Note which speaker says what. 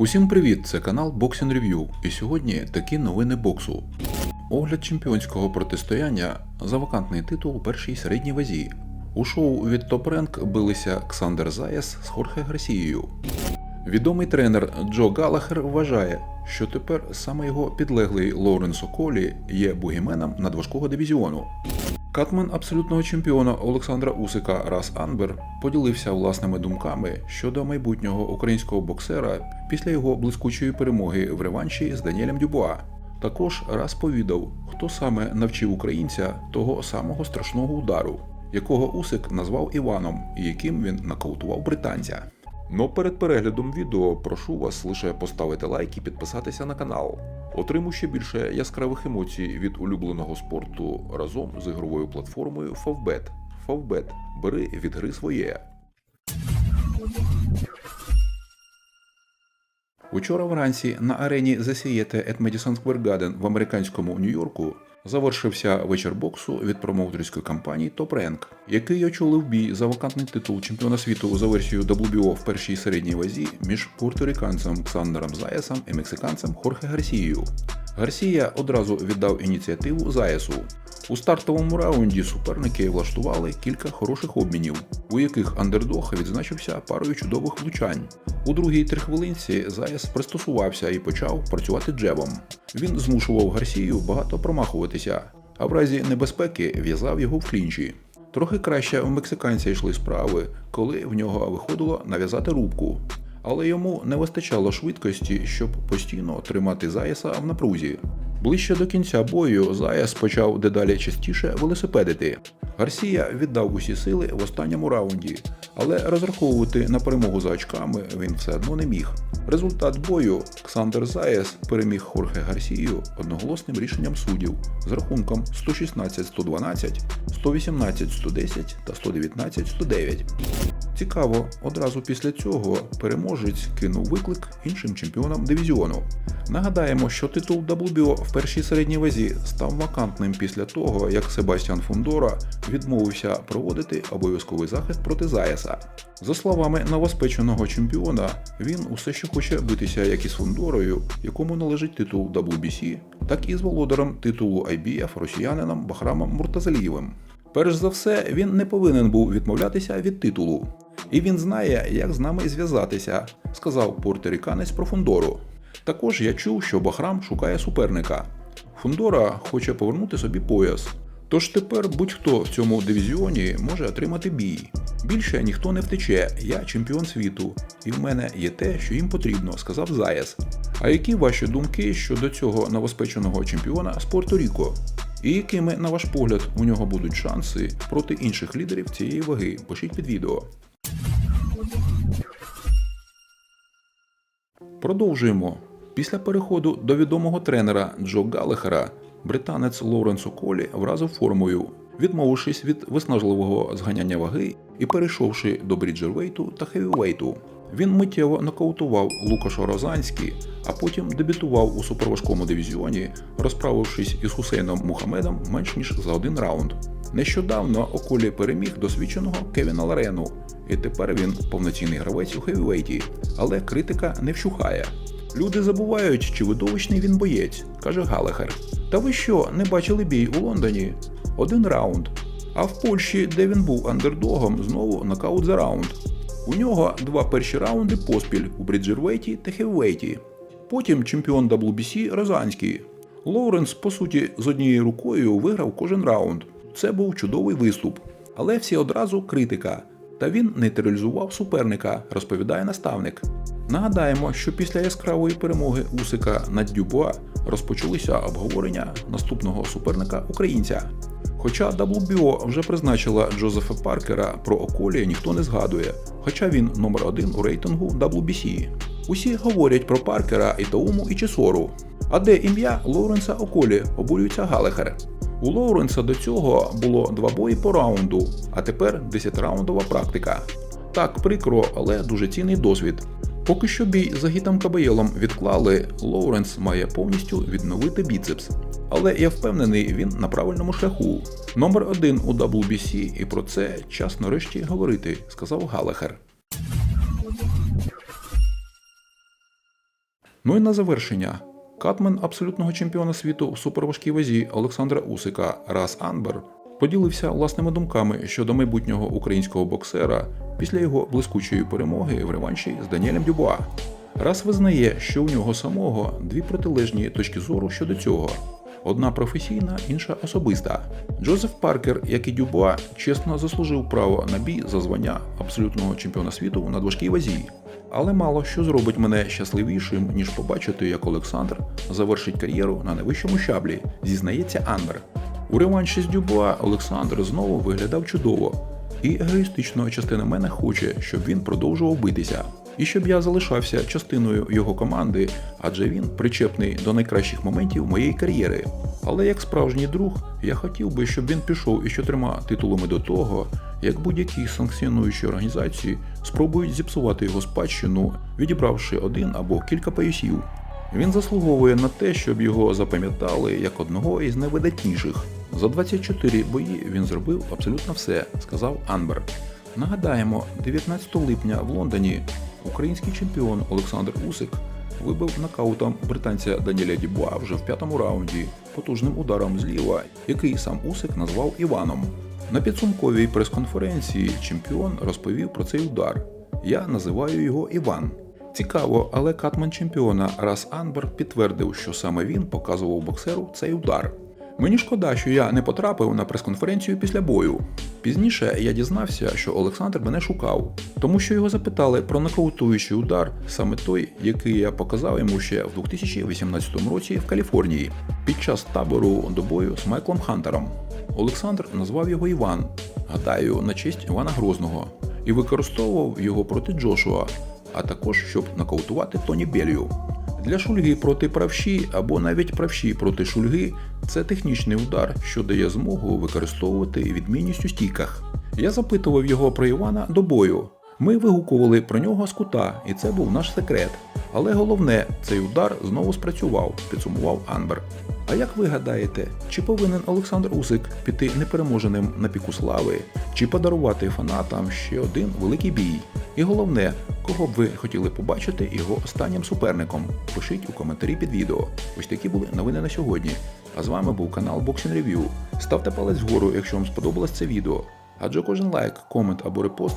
Speaker 1: Усім привіт! Це канал Boxing Review. І сьогодні такі новини боксу. Огляд чемпіонського протистояння за вакантний титул у першій середній вазі. У шоу від Top Rank билися Ксандер Заяс з Хорхе Гарсією. Відомий тренер Джо Галахер вважає, що тепер саме його підлеглий Лоуренс Околі є бугіменом надважкого дивізіону. Катмен абсолютного чемпіона Олександра Усика Рас Анбер поділився власними думками щодо майбутнього українського боксера після його блискучої перемоги в реванші з Даніелем Дюбуа. Також раз повідав, хто саме навчив українця того самого страшного удару, якого Усик назвав Іваном і яким він нокаутував британця. Но перед переглядом відео прошу вас лише поставити лайк і підписатися на канал. Отримуй ще більше яскравих емоцій від улюбленого спорту разом з ігровою платформою Favbet. Favbet. Бери від гри своє. Учора вранці на арені The Siete at Madison Square Garden в американському Нью-Йорку завершився вечір боксу від промоутерської компанії Top Rank, який очолив бій за вакантний титул чемпіона світу за версією WBO в першій середній вазі між порториканцем Ксандером Заясом і мексиканцем Хорхе Гарсією. Гарсія одразу віддав ініціативу Заясу. У стартовому раунді суперники влаштували кілька хороших обмінів, у яких андердог відзначився парою чудових влучань. У другій трихвилинці Заяс пристосувався і почав працювати джебом. Він змушував Гарсію багато промахуватися, а в разі небезпеки в'язав його в клінчі. Трохи краще у мексиканця йшли справи, коли в нього виходило нав'язати рубку. Але йому не вистачало швидкості, щоб постійно тримати Заяса в напрузі. Ближче до кінця бою Заяс почав дедалі частіше велосипедити. Гарсія віддав усі сили в останньому раунді, але розраховувати на перемогу за очками він все одно не міг. Результат бою Ксандер Заяс переміг Хорхе Гарсію одноголосним рішенням суддів з рахунком 116-112, 118-110 та 119-109. Цікаво, одразу після цього переможець кинув виклик іншим чемпіонам дивізіону. Нагадаємо, що титул WBO в першій середній вазі став вакантним після того, як Себастьян Фундора відмовився проводити обов'язковий захист проти Заяса. За словами новоспеченого чемпіона, він усе ще хоче битися як із Фундорою, якому належить титул WBC, так і з володарем титулу IBF росіянином Бахрамом Муртазалієвим. Перш за все, він не повинен був відмовлятися від титулу. І він знає, як з нами зв'язатися, сказав порторіканець про Фундору. Також я чув, що Бахрам шукає суперника. Фундора хоче повернути собі пояс. Тож тепер будь-хто в цьому дивізіоні може отримати бій. Більше ніхто не втече, я чемпіон світу, і в мене є те, що їм потрібно, сказав Заяс. А які ваші думки щодо цього новоспеченого чемпіона з Порто-Ріко? І якими, на ваш погляд, у нього будуть шанси проти інших лідерів цієї ваги? Пишіть під відео. Продовжуємо. Після переходу до відомого тренера Джо Галлехера, британець Лоуренс Околі вразив формою, відмовившись від виснажливого зганяння ваги і перейшовши до бріджервейту та хевівейту. Він миттєво нокаутував Лукаша Розанський, а потім дебютував у суперважкому дивізіоні, розправившись із Хусейном Мухамедом менш ніж за один раунд. Нещодавно Околі переміг досвідченого Кевіна Ларену, і тепер він повноцінний гравець у хевівейті, але критика не вщухає. Люди забувають, чи видовищний він боєць, каже Галехер. Та ви що, не бачили бій у Лондоні? Один раунд. А в Польщі, де він був андердогом, знову нокаут за раунд. У нього два перші раунди поспіль у бріджервейті та хеввейті. Потім чемпіон WBC Розанський. Лоуренс, по суті, з однією рукою виграв кожен раунд. Це був чудовий виступ. Але всі одразу критика. Та він нейтралізував суперника, розповідає наставник. Нагадаємо, що після яскравої перемоги Усика над Дюбуа розпочалися обговорення наступного суперника українця. Хоча WBO вже призначила Джозефа Паркера про Околі ніхто не згадує, хоча він номер один у рейтингу WBC. Усі говорять про Паркера і Тауму і Чесору. А де ім'я Лоуренса Околі обурюється Галехер. У Лоуренса до цього було два бої по раунду, а тепер 10-раундова практика. Так прикро, але дуже цінний досвід. Поки що бій за Гітом Кабаєлом відклали, Лоуренс має повністю відновити біцепс. Але я впевнений, він на правильному шляху. Номер один у WBC, і про це час нарешті говорити, сказав Галахер. Ну і на завершення. Катмен абсолютного чемпіона світу в суперважкій вазі Олександра Усика Рас Анбер поділився власними думками щодо майбутнього українського боксера після його блискучої перемоги в реванші з Даніелем Дюбуа. Раз визнає, що у нього самого дві протилежні точки зору щодо цього: одна професійна, інша особиста. Джозеф Паркер, як і Дюбуа, чесно заслужив право на бій за звання абсолютного чемпіона світу на важкій вазі. Але мало що зробить мене щасливішим, ніж побачити, як Олександр завершить кар'єру на найвищому щаблі, зізнається Анбер. У реванші з Дюбуа Олександр знову виглядав чудово, і егоїстично частина мене хоче, щоб він продовжував битися, і щоб я залишався частиною його команди, адже він причепний до найкращих моментів моєї кар'єри. Але як справжній друг, я хотів би, щоб він пішов із чотирма титулами до того, як будь-які санкціонуючі організації спробують зіпсувати його спадщину, відібравши один або кілька поясів. Він заслуговує на те, щоб його запам'ятали як одного із найвидатніших. За 24 бої він зробив абсолютно все, сказав Анбер. Нагадаємо, 19 липня в Лондоні український чемпіон Олександр Усик вибив нокаутом британця Даніеля Дібуа вже в п'ятому раунді потужним ударом зліва, який сам Усик назвав Іваном. На підсумковій прес-конференції чемпіон розповів про цей удар. Я називаю його Іван. Цікаво, але катман чемпіона Рас Анбер підтвердив, що саме він показував боксеру цей удар. Мені шкода, що я не потрапив на прес-конференцію після бою. Пізніше я дізнався, що Олександр мене шукав, тому що його запитали про нокаутуючий удар, саме той, який я показав йому ще в 2018 році в Каліфорнії, під час табору до бою з Майклом Хантером. Олександр назвав його Іван, гадаю, на честь Івана Грозного, і використовував його проти Джошуа, а також щоб нокаутувати Тоні Белію. Для шульги проти правші або навіть правші проти шульги це технічний удар, що дає змогу використовувати відмінність у стійках. Я запитував його про Івана до бою. Ми вигукували про нього з кута, і це був наш секрет. Але головне, цей удар знову спрацював, підсумував Анбер. А як ви гадаєте, чи повинен Олександр Усик піти непереможеним на піку слави, чи подарувати фанатам ще один великий бій? І головне, кого б ви хотіли побачити його останнім суперником? Пишіть у коментарі під відео. Ось такі були новини на сьогодні. А з вами був канал Boxing Review. Ставте палець вгору, якщо вам сподобалось це відео. Адже кожен лайк, комент або репост